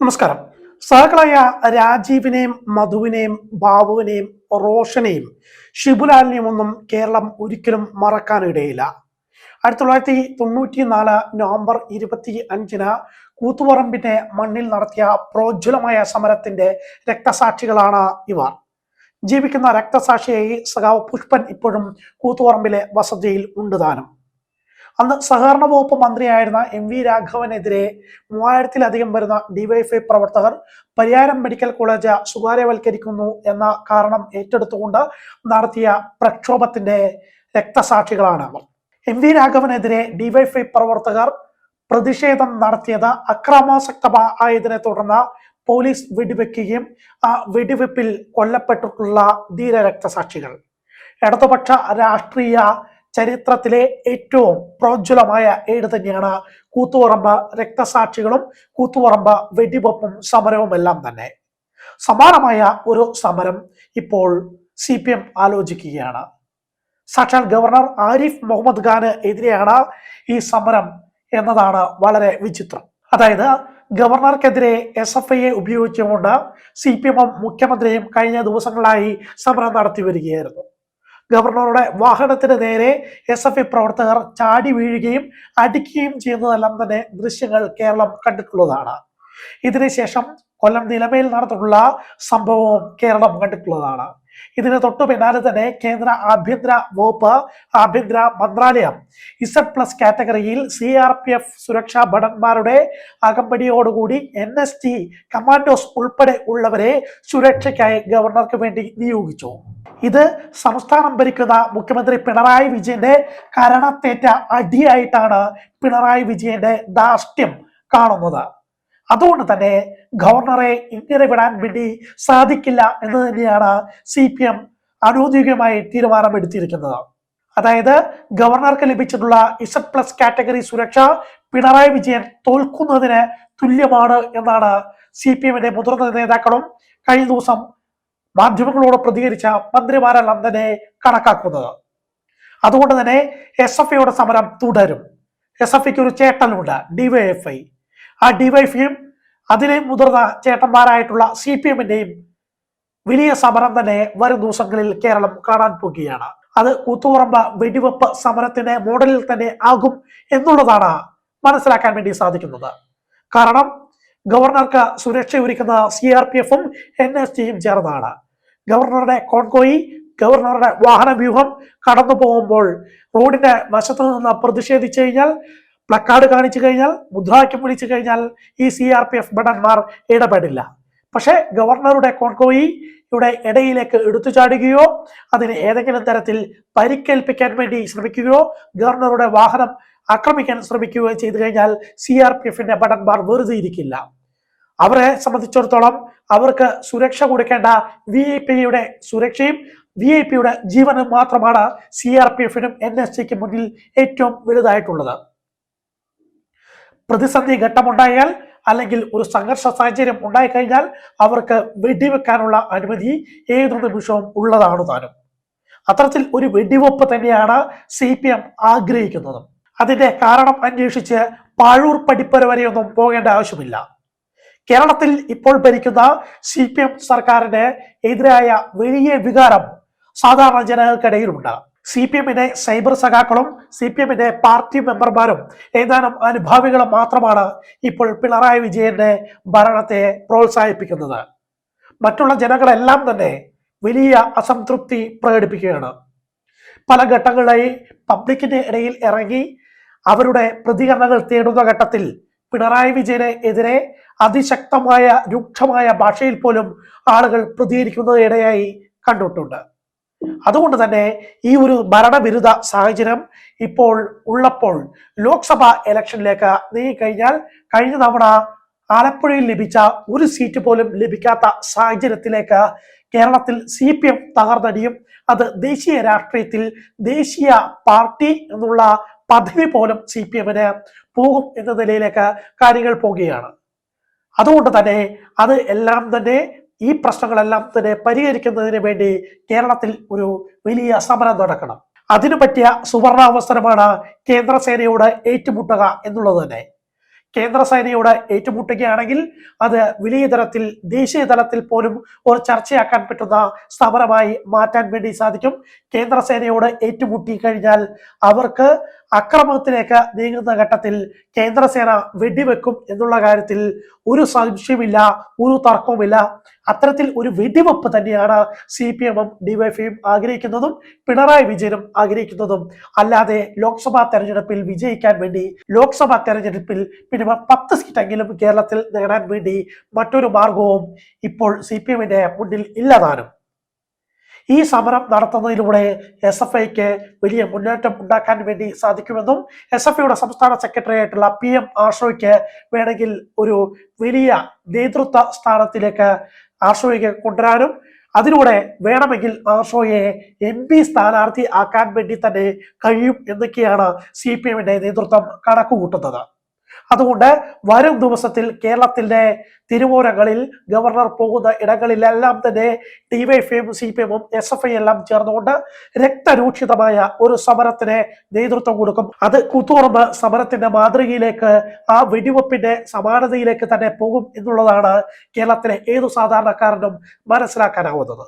നമസ്കാരം. സഹകളായ രാജീവിനെയും മധുവിനെയും ബാബുവിനെയും റോഷനെയും ഷിബുലാലിനെയും ഒന്നും കേരളം ഒരിക്കലും മറക്കാനിടയില്ല ആയിരത്തി തൊള്ളായിരത്തി തൊണ്ണൂറ്റി നാല് നവംബർ ഇരുപത്തി അഞ്ചിന് കൂത്തുപറമ്പിന്റെ മണ്ണിൽ നടത്തിയ പ്രോജ്വലമായ സമരത്തിന്റെ രക്തസാക്ഷികളാണ് ഇവർ. ജീവിക്കുന്ന രക്തസാക്ഷിയായി സഖാവ് പുഷ്പൻ ഇപ്പോഴും കൂത്തുപറമ്പിലെ വസതിയിൽ ഉണ്ട് താനും. അന്ന് സഹകരണ വകുപ്പ് മന്ത്രിയായിരുന്ന എം വി രാഘവനെതിരെ മൂവായിരത്തിലധികം വരുന്ന ഡിവൈഎഫ്ഐ പ്രവർത്തകർ പരിയാരം മെഡിക്കൽ കോളേജ് സ്വകാര്യവൽക്കരിക്കുന്നു എന്ന കാരണം ഏറ്റെടുത്തുകൊണ്ട് നടത്തിയ പ്രക്ഷോഭത്തിന്റെ രക്തസാക്ഷികളാണ് അവർ. എം വി രാഘവനെതിരെ ഡിവൈഎഫ്ഐ പ്രവർത്തകർ പ്രതിഷേധം നടത്തിയത് അക്രമാസക്തമായതിനെ തുടർന്ന് പോലീസ് വെടിവെക്കുകയും ആ വെടിവെപ്പിൽ കൊല്ലപ്പെട്ടിട്ടുള്ള ധീര രക്തസാക്ഷികൾ. ഇടതുപക്ഷ രാഷ്ട്രീയ ചരിത്രത്തിലെ ഏറ്റവും പ്രോജ്വലമായ ഏട് തന്നെയാണ് കൂത്തുപറമ്പ് രക്തസാക്ഷികളും കൂത്തുപറമ്പ് വെടിവെപ്പും സമരവും എല്ലാം തന്നെ. സമാനമായ ഒരു സമരം ഇപ്പോൾ സി പി എം ആലോചിക്കുകയാണ്. സാക്ഷാൽ ഗവർണർ ആരിഫ് മുഹമ്മദ് ഖാന് എതിരെയാണ് ഈ സമരം എന്നതാണ് വളരെ വിചിത്രം. അതായത് ഗവർണർക്കെതിരെ എസ് എഫ് ഐയെ ഉപയോഗിച്ചുകൊണ്ട് സി പി എമ്മും മുഖ്യമന്ത്രിയും കഴിഞ്ഞ ദിവസങ്ങളായി സമരം നടത്തി വരികയായിരുന്നു. ഗവർണറുടെ വാഹനത്തിന് നേരെ എസ് എഫ് ഐ പ്രവർത്തകർ ചാടി വീഴുകയും അടിക്കുകയും ചെയ്യുന്നതെല്ലാം തന്നെ ദൃശ്യങ്ങൾ കേരളം കണ്ടിട്ടുള്ളതാണ്. ഇതിനുശേഷം കൊല്ലം നിലമേൽ നടന്നിട്ടുള്ള സംഭവവും കേരളം കണ്ടിട്ടുള്ളതാണ്. ഇതിന് തൊട്ടു പിന്നാലെ തന്നെ കേന്ദ്ര ആഭ്യന്തര വകുപ്പ് ആഭ്യന്തര മന്ത്രാലയം ഇസഡ് പ്ലസ് കാറ്റഗറിയിൽ സി ആർ പി എഫ് സുരക്ഷാ ഭടന്മാരുടെ അകമ്പടിയോടുകൂടി എൻ എസ് ടി കമാൻഡോസ് ഉൾപ്പെടെ ഉള്ളവരെ സുരക്ഷയ്ക്കായി ഗവർണർക്ക് വേണ്ടി നിയോഗിച്ചു. ഇത് സംസ്ഥാനം ഭരിക്കുന്ന മുഖ്യമന്ത്രി പിണറായി വിജയന്റെ കരണത്തേറ്റ അടിയായിട്ടാണ് പിണറായി വിജയന്റെ ധാർഷ്ട്യം കാണുന്നത്. അതുകൊണ്ട് തന്നെ ഗവർണറെ ഇങ്ങനെ വിടാൻ വേണ്ടി സാധിക്കില്ല എന്ന് തന്നെയാണ് സി പി എം അനൗദ്യോഗികമായി തീരുമാനമെടുത്തിരിക്കുന്നത്. അതായത് ഗവർണർക്ക് ലഭിച്ചിട്ടുള്ള ഇസഡ് പ്ലസ് കാറ്റഗറി സുരക്ഷ പിണറായി വിജയൻ തോൽക്കുന്നതിന് തുല്യമാണ് എന്നാണ് സി പി എമ്മിന്റെ മുതിർന്ന നേതാക്കളും കഴിഞ്ഞ ദിവസം മാധ്യമങ്ങളോട് പ്രതികരിച്ച മന്ത്രിമാരെല്ലാം തന്നെ കണക്കാക്കുന്നത്. അതുകൊണ്ട് തന്നെ എസ് എഫ് ഐയുടെ സമരം തുടരും. എസ് എഫ് ഐക്ക് ഒരു ചേട്ടനുണ്ട് ഡിവൈഎഫ്ഐ ആ ഡിവൈഎഫ്ഐയും അതിലെ മുതിർന്ന ചേട്ടന്മാരായിട്ടുള്ള സി പി എമ്മിന്റെയും വലിയ സമരം തന്നെ വരും ദിവസങ്ങളിൽ കേരളം കാണാൻ പോകുകയാണ്. അത് കൂത്തുപറമ്പ് വെടിവെപ്പ് സമരത്തിന്റെ മോഡലിൽ തന്നെ ആകും എന്നുള്ളതാണ് മനസ്സിലാക്കാൻ വേണ്ടി സാധിക്കുന്നത്. കാരണം ഗവർണർക്ക് സുരക്ഷ ഒരുക്കുന്ന സി ആർ പി എഫും എൻ എസ് ടിയും ചേർന്നാണ്. ഗവർണറുടെ കോൺകോയി ഗവർണറുടെ വാഹന വ്യൂഹം കടന്നു പോകുമ്പോൾ റോഡിന്റെ വശത്ത് നിന്ന് പ്രതിഷേധിച്ചു കഴിഞ്ഞാൽ പ്ലക്കാർഡ് കാണിച്ചു കഴിഞ്ഞാൽ മുദ്രാവാക്യം വിളിച്ചു കഴിഞ്ഞാൽ ഈ സി ആർ പി എഫ് ഭടന്മാർ ഇടപെടില്ല. പക്ഷേ ഗവർണറുടെ കോൺകോയി ഇവിടെ ഇടയിലേക്ക് എടുത്തു ചാടുകയോ അതിന് ഏതെങ്കിലും തരത്തിൽ പരിക്കേൽപ്പിക്കാൻ വേണ്ടി ശ്രമിക്കുകയോ ഗവർണറുടെ വാഹനം ആക്രമിക്കാൻ ശ്രമിക്കുക ചെയ്തു കഴിഞ്ഞാൽ സി ആർ പി എഫിന്റെ ഭടന്മാർ വെറുതെ ഇരിക്കില്ല. അവരെ സംബന്ധിച്ചിടത്തോളം അവർക്ക് സുരക്ഷ കൊടുക്കേണ്ട വി ഐ പിയുടെ സുരക്ഷയും വി ഐ പിയുടെ ജീവനും മാത്രമാണ് സി ആർ പി എഫിനും എൻ എസ് സിക്ക് മുന്നിൽ ഏറ്റവും വലുതായിട്ടുള്ളത്. പ്രതിസന്ധി ഘട്ടമുണ്ടായാൽ അല്ലെങ്കിൽ ഒരു സംഘർഷ സാഹചര്യം ഉണ്ടായിക്കഴിഞ്ഞാൽ അവർക്ക് വെടിവെക്കാനുള്ള അനുമതി ഏതൊരു നിമിഷവും ഉള്ളതാണ് താനും. അത്തരത്തിൽ ഒരു വെടിവെപ്പ് തന്നെയാണ് സി പി എം ആഗ്രഹിക്കുന്നതും. അതിന്റെ കാരണം അന്വേഷിച്ച് പാഴൂർ പടിപ്പര വരെയൊന്നും പോകേണ്ട ആവശ്യമില്ല. കേരളത്തിൽ ഇപ്പോൾ ഭരിക്കുന്ന സി പി എം സർക്കാരിന് എതിരായ വലിയ വികാരം സാധാരണ ജനങ്ങൾക്കിടയിലുണ്ട്. സി പി എമ്മിന്റെ സൈബർ സഖാക്കളും സി പി എമ്മിന്റെ പാർട്ടി മെമ്പർമാരും ഏതാനും അനുഭാവികളും മാത്രമാണ് ഇപ്പോൾ പിണറായി വിജയന്റെ ഭരണത്തെ പ്രോത്സാഹിപ്പിക്കുന്നത്. മറ്റുള്ള ജനങ്ങളെല്ലാം തന്നെ വലിയ അസംതൃപ്തി പ്രകടിപ്പിക്കുകയാണ്. പല ഘട്ടങ്ങളായി പബ്ലിക്കിന്റെ ഇടയിൽ ഇറങ്ങി അവരുടെ പ്രതികരണങ്ങൾ തേടുന്ന ഘട്ടത്തിൽ പിണറായി വിജയന് എതിരെ അതിശക്തമായ രൂക്ഷമായ ഭാഷയിൽ പോലും ആളുകൾ പ്രതികരിക്കുന്നതിനിടയായി കണ്ടിട്ടുണ്ട്. അതുകൊണ്ട് തന്നെ ഈ ഒരു ഭരണവിരുദ്ധ സാഹചര്യം ഇപ്പോൾ ഉള്ളപ്പോൾ ലോക്സഭ ഇലക്ഷനിലേക്ക് നീങ്ങിക്കഴിഞ്ഞാൽ കഴിഞ്ഞ തവണ ആലപ്പുഴയിൽ ലഭിച്ച ഒരു സീറ്റ് പോലും ലഭിക്കാത്ത സാഹചര്യത്തിലേക്ക് കേരളത്തിൽ സി പി എം തകർന്നടിയും അത് ദേശീയ രാഷ്ട്രീയത്തിൽ ദേശീയ പാർട്ടി എന്നുള്ള പദവി പോലും സി പി എമ്മിന് പോകും എന്ന നിലയിലേക്ക് കാര്യങ്ങൾ പോകുകയാണ്. അതുകൊണ്ട് തന്നെ അത് എല്ലാം തന്നെ ഈ പ്രശ്നങ്ങളെല്ലാം തന്നെ പരിഹരിക്കുന്നതിന് വേണ്ടി കേരളത്തിൽ ഒരു വലിയ സമരം നടക്കണം. അതിനു പറ്റിയ സുവർണാവസരമാണ് കേന്ദ്രസേനയോട് ഏറ്റുമുട്ടുക എന്നുള്ളത് തന്നെ. കേന്ദ്രസേനയോട് ഏറ്റുമുട്ടുകയാണെങ്കിൽ അത് വലിയ തലത്തിൽ ദേശീയ തലത്തിൽ പോലും ഒരു ചർച്ചയാക്കാൻ പറ്റുന്ന സമരമായി മാറ്റാൻ വേണ്ടി സാധിക്കും. കേന്ദ്രസേനയോട് ഏറ്റുമുട്ടി കഴിഞ്ഞാൽ അവർക്ക് അക്രമത്തിലേക്ക് നീങ്ങുന്ന ഘട്ടത്തിൽ കേന്ദ്രസേന വെടിവെക്കും എന്നുള്ള കാര്യത്തിൽ ഒരു സംശയമില്ല ഒരു തർക്കവുമില്ല. അത്തരത്തിൽ ഒരു വെടിവെപ്പ് തന്നെയാണ് സി പി എമ്മും ഡിവൈഫൈയും ആഗ്രഹിക്കുന്നതും പിണറായി വിജയനും ആഗ്രഹിക്കുന്നതും. അല്ലാതെ ലോക്സഭാ തെരഞ്ഞെടുപ്പിൽ വിജയിക്കാൻ വേണ്ടി ലോക്സഭാ തെരഞ്ഞെടുപ്പിൽ മിനിമം പത്ത് സീറ്റെങ്കിലും കേരളത്തിൽ നേടാൻ വേണ്ടി മറ്റൊരു മാർഗവും ഇപ്പോൾ സി പി എമ്മിന്റെ മുന്നിൽ ഇല്ലതാനും ഈ സമരം നടത്തുന്നതിലൂടെ എസ് എഫ് ഐക്ക് വലിയ മുന്നേറ്റം ഉണ്ടാക്കാൻ വേണ്ടി സാധിക്കുമെന്നും എസ് എഫ് ഐയുടെ സംസ്ഥാന സെക്രട്ടറി ആയിട്ടുള്ള പി എം ആഷോയ്ക്ക് വേണമെങ്കിൽ ഒരു വലിയ നേതൃത്വ സ്ഥാനത്തിലേക്ക് ആഷോയ്ക്ക് കൊണ്ടുവരാനും അതിലൂടെ വേണമെങ്കിൽ ആഷോയെ എം പി സ്ഥാനാർത്ഥി ആക്കാൻ വേണ്ടി തന്നെ കഴിയും എന്നൊക്കെയാണ് സി പി എമ്മിന്റെ നേതൃത്വം കണക്കുകൂട്ടുന്നത്. അതുകൊണ്ട് വരും ദിവസത്തിൽ കേരളത്തിന്റെ തിരുവോരങ്ങളിൽ ഗവർണർ പോകുന്ന ഇടങ്ങളിലെല്ലാം തന്നെ ഡിവൈഫൈയും സി പി എമ്മും എസ് എഫ് ഐ എല്ലാം ചേർന്നുകൊണ്ട് രക്തരൂക്ഷിതമായ ഒരു സമരത്തിന് നേതൃത്വം കൊടുക്കും. അത് കുത്തുറമ്പ് സമരത്തിന്റെ മാതൃകയിലേക്ക് ആ വെടിവെപ്പിന്റെ സമാനതയിലേക്ക് തന്നെ പോകും എന്നുള്ളതാണ് കേരളത്തിലെ ഏതു സാധാരണക്കാരനും മനസ്സിലാക്കാനാവുന്നത്.